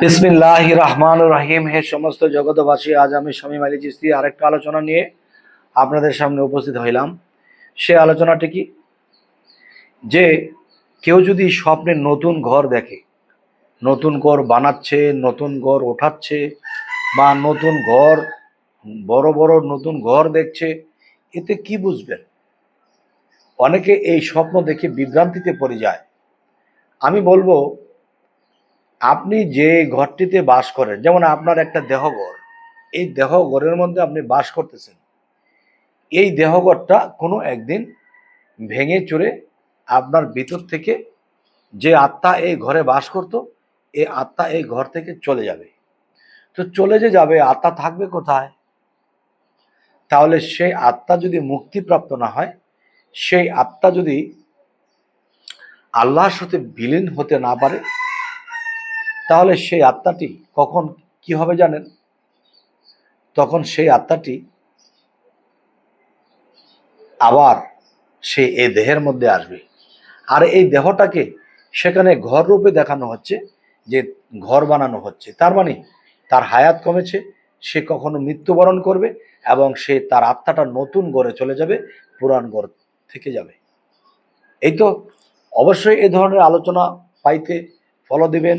বিসমিল্লাহ রহমান রাহিম। হে সমস্ত জগতবাসী আজ আমি স্বামী মালি চিস্তি আরেকটা আলোচনা নিয়ে আপনাদের সামনে উপস্থিত হইলাম। সে আলোচনাটি কি? যে কেউ যদি স্বপ্নে নতুন ঘর দেখে, নতুন ঘর বানাচ্ছে, নতুন ঘর ওঠাচ্ছে, বা নতুন ঘর, বড় বড় নতুন ঘর দেখছে, এতে কি বুঝবেন? অনেকে এই স্বপ্ন দেখে বিভ্রান্তিতে পড়ে যায়। আমি বলব আপনি যে ঘরটিতে বাস করেন, যেমন আপনার একটা দেহঘর, এই দেহঘরের মধ্যে আপনি বাস করতেছেন। এই দেহঘরটা কোনো একদিন ভেঙে চড়ে আপনার ভিতর থেকে যে আত্মা এই ঘরে বাস করত এই আত্মা এই ঘর থেকে চলে যাবে। তো চলে যে যাবে, আত্মা থাকবে কোথায়? তাহলে সেই আত্মা যদি মুক্তিপ্রাপ্ত না হয়, সেই আত্মা যদি আল্লাহর সাথে বিলীন হতে না পারে তাহলে সেই আত্মাটি কখন কি হবে জানেন? তখন সেই আত্মাটি আবার সে এই দেহের মধ্যে আসবে। আর এই দেহটাকে সেখানে ঘর রূপে দেখানো হচ্ছে, যে ঘর বানানো হচ্ছে। তার মানে তার হায়াত কমেছে, সে কখনো মৃত্যুবরণ করবে এবং সে তার আত্মাটা নতুন গড়ে চলে যাবে, পুরাণ গড় থেকে যাবে। এই তো অবশ্যই এ ধরনের আলোচনা পাইতে ফলো দিবেন